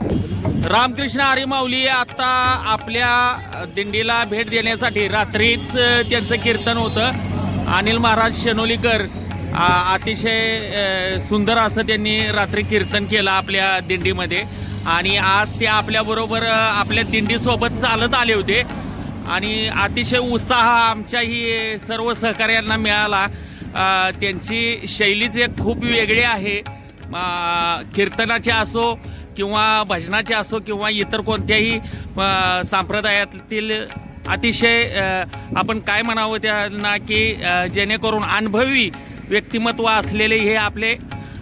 रामकृष्ण आरिमाऊली आता आपल्या दिंडीला भेट देण्यासाठी रात्रीच त्यांचं कीर्तन होतं. अनिल महाराज शेनोलीकर अतिशय सुंदर असं त्यांनी रात्री कीर्तन केलं आपल्या दिंडीमध्ये. आणि आज ते आपल्याबरोबर आपल्या दिंडीसोबत चालत आले होते. आणि अतिशय उत्साह आमच्याही सर्व सहकार्यांना मिळाला. त्यांची शैलीच एक खूप वेगळी आहे. कीर्तनाची असो किंवा भजनाचे असो किंवा इतर कोणत्याही संप्रदायातील अतिशय आपण काय म्हणावं त्यांना की जेणेकरून अनुभवी व्यक्तिमत्व असलेले हे आपले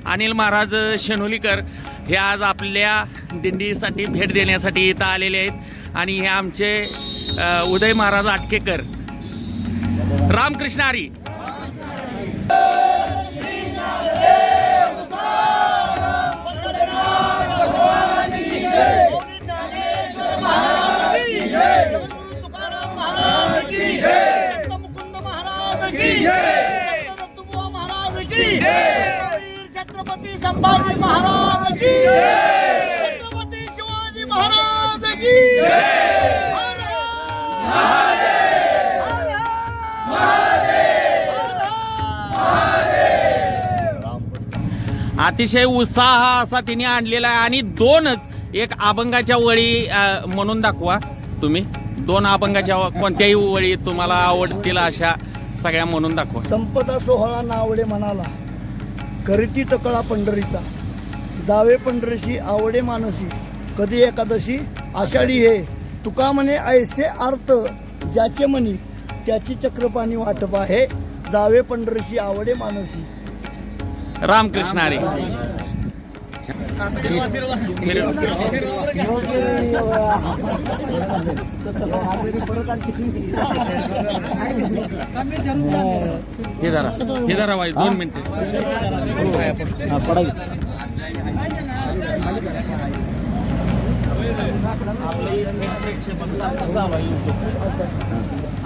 अनिल महाराज शेनोलीकर हे आज आपल्या दिंडीसाठी भेट देण्यासाठी इथं आलेले आहेत. आणि हे आमचे उदय महाराज आटकेकर. रामकृष्ण हरी छत्रपती संभाजी महाराज की छत्रपती शिवाजी महाराज की हर हर! हर अतिशय उत्साह असा तिने आणलेला आहे आणि दोनच एक अभंगाच्या वळी म्हणून दाखवा तुम्ही. दोन अभंगाच्या कोणत्याही वळी तुम्हाला आवडतील अशा सगळ्या म्हणून दाखवा. संपदा सोहळा नावडे म्हणाला. करीती टकळा पंढरीचा. जावे पंढरीशी आवडे मानसी. कधी एकादशी? आषाढी हे. तुका म्हणे ऐसे अर्थ ज्याचे म्हणी त्याची चक्रपाणी वाटप आहे. जावे पंढरीशी आवडे मानसी. रामकृष्ण हरी. हे धरा हे धरा वाईट दोन मिनिटं.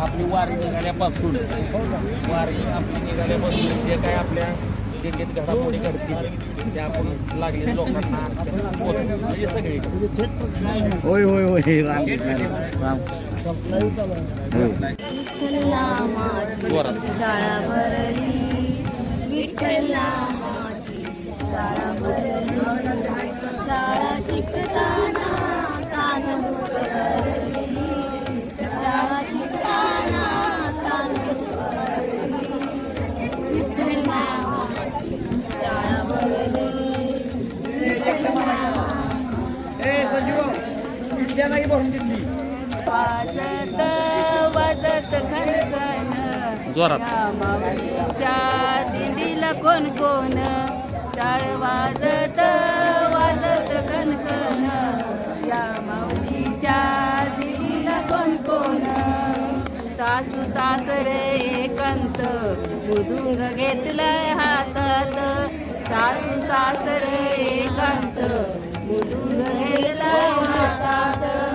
आपली वारी निघाल्यापासून वारी आपली निघाल्यापासून जे काय आपल्या दिंडीत घडामोडी घडतील. त्या आपण लागले लोकांना म्हणजे सगळे. होय होय होय. राम राम. विठ्ठला जोरात. या माऊलीच्या दिंडीला कोण कोण? टाळ वाजत वाजत कणकण या माऊलीच्या दिंडीला कोण कोण? सासू सासरे एकंत मुदुंग घेतलंय हातात. सासू सासरे एकांत मुदुंग घेतलंय हातात.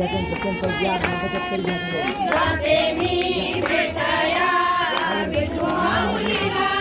माझ्या जाते मी भेटाया विठू माऊलीला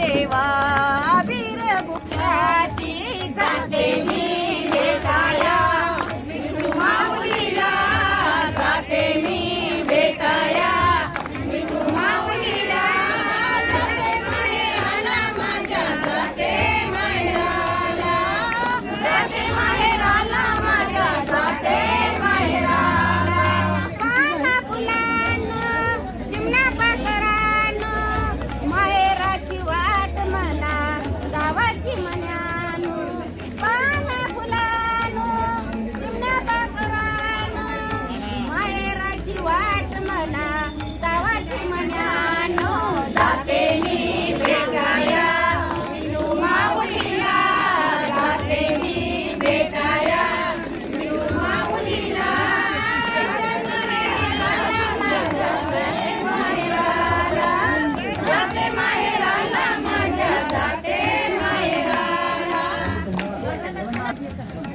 होते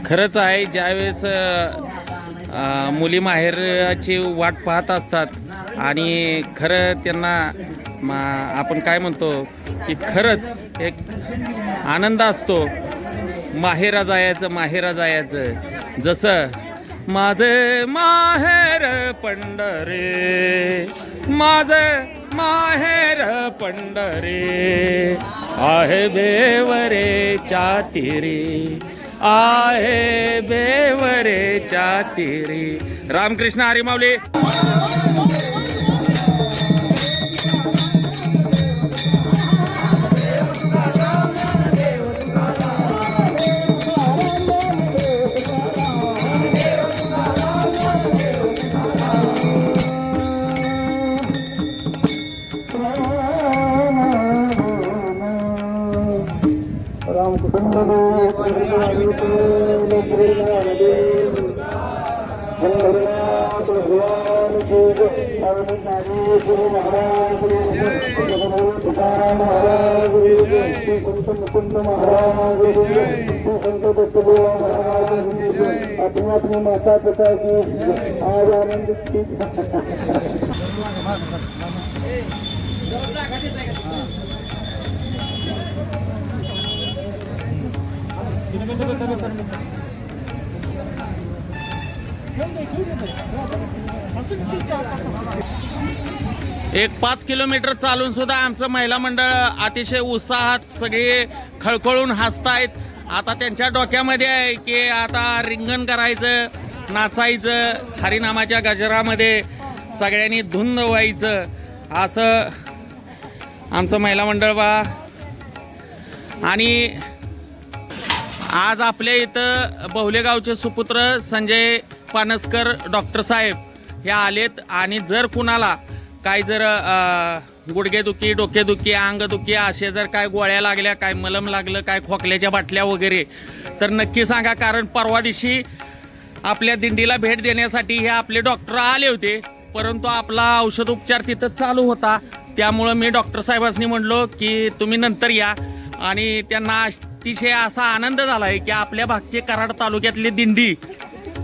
खरंच आहे ज्यावेळेस मुली माहेरची वाट पाहत असतात आणि खरं त्यांना मा आपण काय म्हणतो की खरंच एक आनंद असतो. माहेरा जायचं माहेरा जायचं. जसं माझे माहेर पंढरे माझे माहेर पंढरे आहे देवरे चातिरी आहे बेवरे चातिरी रामकृष्ण हरी माऊली अपने अपने माता पिता की आज आनंद की एक पाच किलोमीटर चालून सुद्धा आमचं महिला मंडळ अतिशय उत्साहात सगळे खळखळून हसतायत. आता त्यांच्या डोक्यामध्ये आहे की आता रिंगण करायचं नाचायचं हरिनामाच्या गजरामध्ये सगळ्यांनी धुंद व्हायचं. असं आमचं महिला मंडळ बा. आणि आज आपल्या इथं बहुलेगावचे सुपुत्र संजय पानसकर डॉक्टर साहेब. हे आलेत आणि जर कुणाला काय जर गुडघेदुखी डोकेदुखी अंगदुखी असे जर काय गोळ्या लागल्या काय मलम लागलं काय खोकल्याच्या बाटल्या वगैरे तर नक्की सांगा कारण परवा दिवशी आपल्या दिंडीला भेट देण्यासाठी हे आपले डॉक्टर आले होते परंतु आपला औषध उपचार तिथं चालू होता. त्यामुळं मी डॉक्टर साहेबांनी म्हणलो की तुम्ही नंतर या. आणि त्यांना अतिशय असा आनंद झाला आहे की आपल्या भागचे कराड तालुक्यातली दिंडी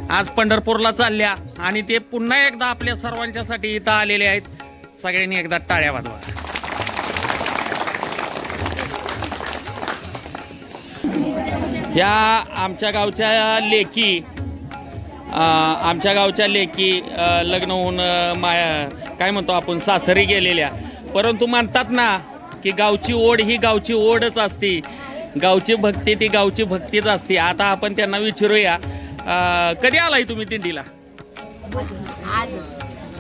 आज पंढरपूरला चालल्या आणि ते पुन्हा एकदा आपल्या सर्वांच्यासाठी इथं आलेले आहेत. सगळ्यांनी एकदा टाळ्या वाजवा. या आमच्या गावच्या लेकी आमच्या गावच्या लेकी लग्न होऊन मा माया काय म्हणतो आपण सासरी गेलेल्या. परंतु म्हणतात ना की गावची ओढ ही गावची ओढच असते. गावची भक्ती ती गावची भक्तीच असते. आता आपण त्यांना विचारूया अं, कधी आलाय तुम्ही दिंडीला?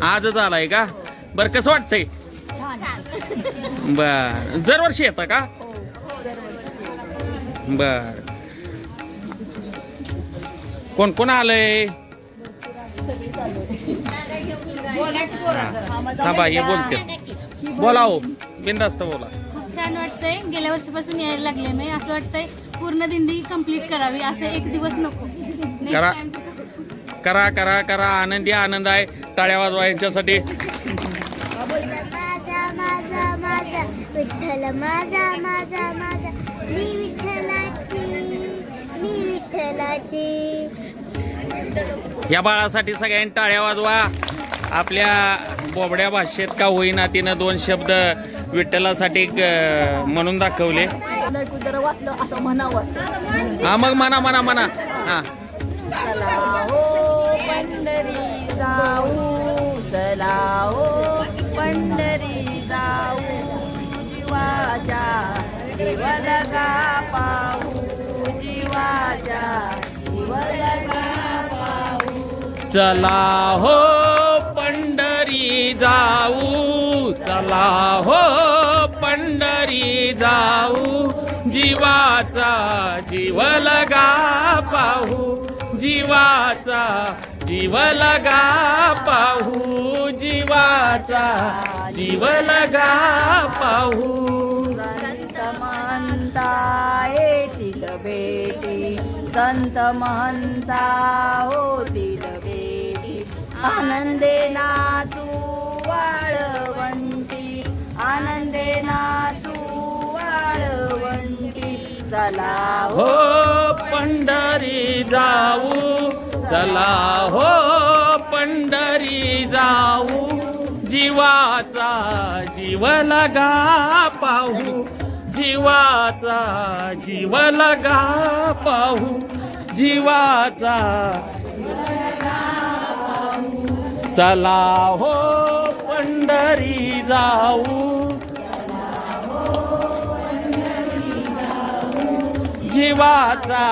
आजच आलाय का? बर कसं वाटतंय? बर. दरवर्षी येता का? बर. कोण कोण आलंय? थांबा हे बोलते. बोला हो. बिंदास्त बोला. खूप छान वाटतंय. गेल्या वर्षीपासून यायला लागले मी. असं वाटतंय पूर्ण दिंडी कंप्लीट करावी. असं एक दिवस नको. करा. करा करा करा. आनंदी आनंद आहे. टाळ्या वाजवा यांच्यासाठी. माझा माझा माझा विठ्ठल माझा माझा माझा मी विठ्ठलाची मी विठ्ठल विठ्ठलाची या बाळासाठी सगळ्यांनी टाळ्या वाजवा. आपल्या बोबड्या भाषेत का होईना तिनं दोन शब्द विठ्ठलासाठी म्हणून दाखवले. हा मग म्हणा म्हणा म्हणा. हा. चला हो पंढरी जाऊ चला हो पंढरी जाऊ. जीवाच्या जीवलगा पाहू जीवाच्या जीवलगा चला हो पंढरी जाऊ चला हो पंढरी जाऊ. जीवाचा जीवलगा पाहू जीवाचा जीव लगा पाहू जीवाचा जीव लगा पाहू. संत महंता येतील बेटी संत महंता होतील बेटी आनंदे नाचू वाळवंटी आनंदे ना चला हो. हो. पंढरी जाऊ. चला हो पंढरी जाऊ. जीवाचा जीव लगा पाहू. जीवाचा जीव लगा पाहू. जीवाचा चला हो पंढरी जाऊ. जीवाचा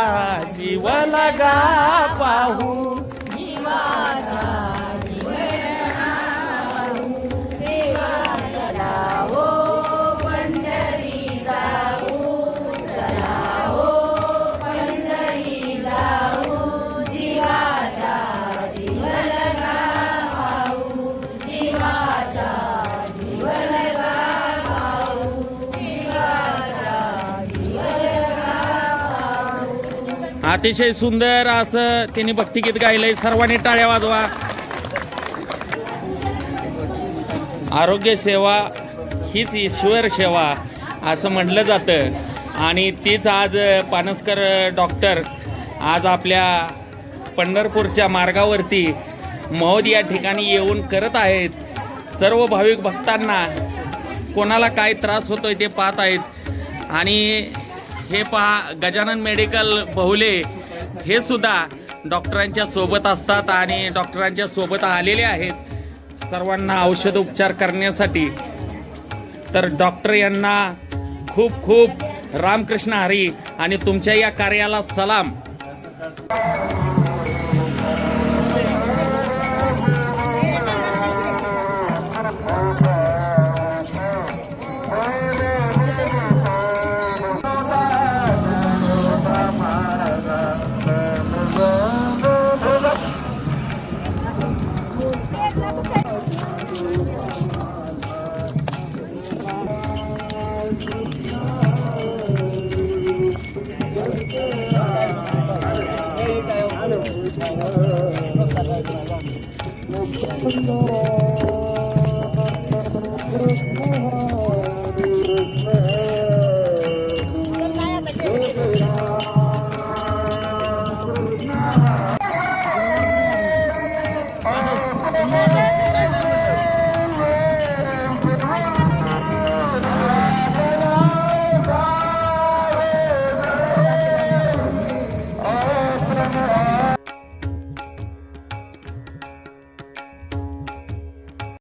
जीव लगा पाहू अतिशय सुंदर असं त्यांनी भक्तिगीत गायलंय. सर्वांनी टाळ्या वाजवा. आरोग्य सेवा हीच ईश्वर सेवा असं म्हटलं जातं. आणि तीच आज पानसकर डॉक्टर आज आपल्या पंढरपूरच्या मार्गावरती महोद या ठिकाणी येऊन करत आहेत. सर्व भाविक भक्तांना कोणाला काय त्रास होतोय ते पाहत आहेत. आणि हे पहा गजानन मेडिकल बहुले हे सुद्धा डॉक्टरांच्या सोबत असतात आणि डॉक्टरांच्या सोबत आलेले आहेत. सर्वांना औषध उपचार करण्यासाठी. तर डॉक्टर यांना खूप खूप रामकृष्ण हरी आणि तुमच्या या कार्याला सलाम.